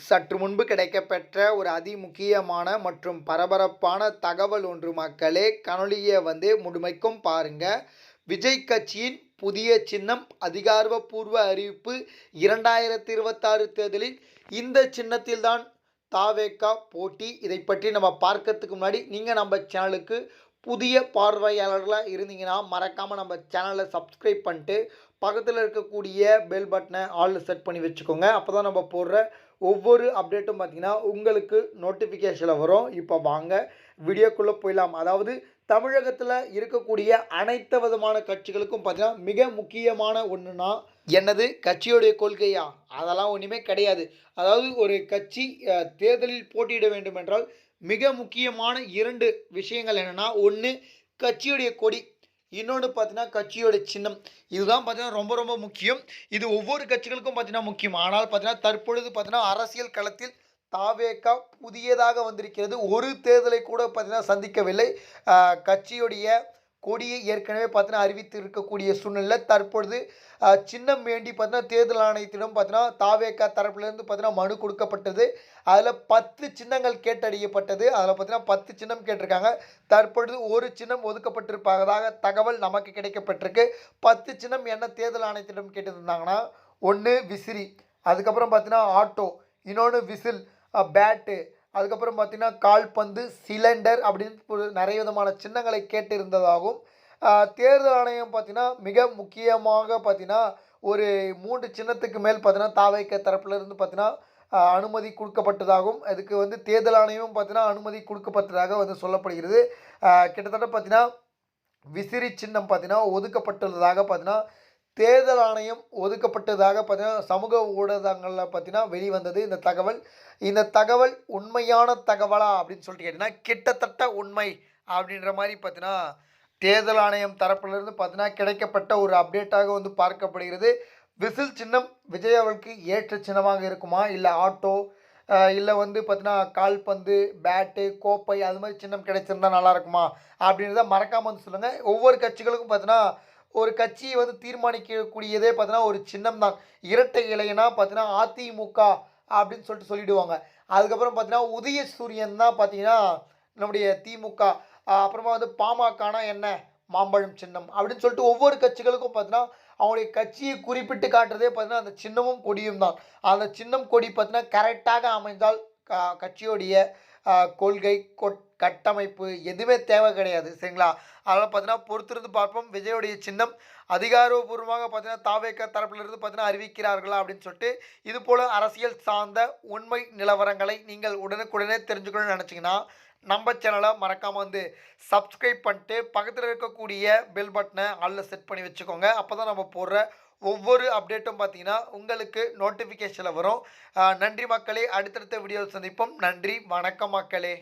சற்று முன்பு கிடைக்கப்பெற்ற ஒரு அதிமுக்கியமான மற்றும் பரபரப்பான தகவல் ஒன்று மக்களே கனொலியை வந்து முழுமைக்கும் பாருங்க. விஜய் கட்சியின் புதிய சின்னம் அதிகாரப்பூர்வ அறிவிப்பு இரண்டாயிரத்தி இருபத்தாறு தேர்தலில் இந்த சின்னத்தில்தான் தாவேக்கா போட்டி. இதை பற்றி நம்ம பார்க்கறதுக்கு முன்னாடி நீங்கள் நம்ம சேனலுக்கு புதிய பார்வையாளர்களாக இருந்தீங்கன்னா மறக்காமல் நம்ம சேனலை சப்ஸ்கிரைப் பண்ணிட்டு பக்கத்தில் இருக்கக்கூடிய பெல் பட்டனை ஆல் செட் பண்ணி வச்சுக்கோங்க. அப்போ தான் நம்ம போடுற ஒவ்வொரு அப்டேட்டும் பார்த்திங்கன்னா உங்களுக்கு நோட்டிஃபிகேஷனில் வரும். இப்போ வாங்க வீடியோக்குள்ளே போயிடலாம். அதாவது தமிழகத்தில் இருக்கக்கூடிய அனைத்து விதமான கட்சிகளுக்கும் பார்த்திங்கன்னா மிக முக்கியமான ஒன்றுனா என்னது? கட்சியுடைய கொள்கையா? அதெல்லாம் ஒன்றுமே கிடையாது. அதாவது ஒரு கட்சி தேர்தலில் போட்டியிட வேண்டும் என்றால் மிக முக்கியமான இரண்டு விஷயங்கள் என்னென்னா ஒன்று கட்சியுடைய கொடி இன்னொன்று பார்த்தீங்கன்னா கட்சியோட சின்னம். இதுதான் பார்த்தீங்கன்னா ரொம்ப ரொம்ப முக்கியம். இது ஒவ்வொரு கட்சிகளுக்கும் பார்த்தீங்கன்னா முக்கியம். ஆனால் பார்த்தீங்கன்னா தற்பொழுது பார்த்தீங்கன்னா அரசியல் களத்தில் தாவேக்கா புதியதாக வந்திருக்கிறது. ஒரு தேர்தலை கூட பார்த்தீங்கன்னா சந்திக்கவில்லை. கட்சியுடைய கொடியை ஏற்கனவே பார்த்தீங்கன்னா அறிவித்து இருக்கக்கூடிய சூழ்நிலை தற்பொழுது சின்னம் வேண்டி பார்த்தீங்கன்னா தேர்தல் ஆணையத்திடம் பார்த்தீங்கன்னா தாவேக்கா தரப்புலேருந்து பார்த்தீங்கன்னா மனு கொடுக்கப்பட்டது. அதில் பத்து சின்னங்கள் கேட்டறியப்பட்டது. அதில் பார்த்தீங்கன்னா பத்து சின்னம் கேட்டிருக்காங்க. தற்பொழுது ஒரு சின்னம் ஒதுக்கப்பட்டிருப்பதாக தகவல் நமக்கு கிடைக்கப்பட்டிருக்கு. பத்து சின்னம் என்ன தேர்தல் ஆணையத்திடம் கேட்டிருந்தாங்கன்னா ஒன்று விசிறி அதுக்கப்புறம் பார்த்தீங்கன்னா ஆட்டோ இன்னொன்று விசில் பேட்டு அதுக்கப்புறம் பார்த்தீங்கன்னா கால்பந்து சிலிண்டர் அப்படின்னு ஒரு நிறைய விதமான சின்னங்களை கேட்டு இருந்ததாகவும் தேர்தல் ஆணையம் பார்த்தீங்கன்னா மிக முக்கியமாக பார்த்தீங்கன்னா ஒரு மூன்று சின்னத்துக்கு மேல் பார்த்தீங்கன்னா தாவைக்க தரப்புல இருந்து பார்த்தீங்கன்னா அனுமதி கொடுக்கப்பட்டதாகவும் அதுக்கு வந்து தேர்தல் ஆணையமும் பார்த்தீங்கன்னா அனுமதி கொடுக்கப்பட்டதாக வந்து சொல்லப்படுகிறது. கிட்டத்தட்ட பார்த்தீங்கன்னா விசிறி சின்னம் பார்த்தீங்கன்னா ஒதுக்கப்பட்டுள்ளதாக பார்த்தீங்கன்னா தேர்தல் ஆணையம் ஒதுக்கப்பட்டதாக பார்த்தீங்கன்னா சமூக ஊடகங்களில் பார்த்தீங்கன்னா வெளிவந்தது. இந்த தகவல் இந்த தகவல் உண்மையான தகவலா அப்படின்னு சொல்லிட்டு கேட்டிங்கன்னா கிட்டத்தட்ட உண்மை அப்படின்ற மாதிரி பார்த்தீங்கன்னா தேர்தல் ஆணையம் தரப்பிலிருந்து பார்த்தீங்கன்னா கிடைக்கப்பட்ட ஒரு அப்டேட்டாக வந்து பார்க்கப்படுகிறது. விசில் சின்னம் விஜய் ஏற்ற சின்னமாக இருக்குமா? இல்லை ஆட்டோ இல்லை வந்து பார்த்தீங்கன்னா கால்பந்து பேட்டு கோப்பை அது மாதிரி சின்னம் கிடைச்சிருந்தா நல்லா இருக்குமா? அப்படின்றத மறக்காமல் வந்து சொல்லுங்கள் ஒவ்வொரு கட்சிகளுக்கும் பார்த்தீங்கன்னா ஒரு கட்சியை வந்து தீர்மானிக்கக்கூடியதே பார்த்தீங்கன்னா ஒரு சின்னம் தான் இரட்டை இலைனா பார்த்தீங்கன்னா அதிமுக அப்படின்னு சொல்லிட்டு சொல்லிடுவாங்க. அதுக்கப்புறம் பார்த்தீங்கன்னா உதய சூரியன் தான் பார்த்தீங்கன்னா நம்முடைய திமுக. அப்புறமா வந்து பாமகனா என்ன? மாம்பழம் சின்னம் அப்படின்னு சொல்லிட்டு ஒவ்வொரு கட்சிகளுக்கும் பார்த்தீங்கன்னா அவங்களுடைய கட்சியை குறிப்பிட்டு காட்டுறதே பார்த்தீங்கன்னா அந்த சின்னமும் கொடியும் தான். அந்த சின்னம் கொடி பார்த்தீங்கன்னா கரெக்டாக அமைந்தால் க- கட்சியோடைய கொள்கை கொட் கட்டமைப்பு எதுவுமே தேவை கிடையாது சரிங்களா? அதனால் பார்த்தீங்கன்னா பொறுத்திருந்து பார்ப்போம். விஜயோடைய சின்னம் அதிகாரப்பூர்வமாக பார்த்தீங்கன்னா தாவேக்க தரப்பிலிருந்து பார்த்தீங்கன்னா அறிவிக்கிறார்களா அப்படின்னு சொல்லிட்டு இது போல் அரசியல் சார்ந்த உண்மை நிலவரங்களை நீங்கள் உடனுக்குடனே தெரிஞ்சுக்கணும்னு நினச்சிங்கன்னா நம்ம சேனலை மறக்காமல் வந்து சப்ஸ்கிரைப் பண்ணிட்டு பக்கத்தில் இருக்கக்கூடிய பெல் பட்டனை அல்ல செட் பண்ணி வச்சுக்கோங்க. அப்போ தான் நம்ம போடுற ஒவ்வொரு அப்டேட்டும் பார்த்தீங்கன்னா உங்களுக்கு நோட்டிஃபிகேஷனில் வரும். நன்றி மக்களே. அடுத்தடுத்த வீடியோ சந்திப்போம். நன்றி. வணக்கம் மக்களே.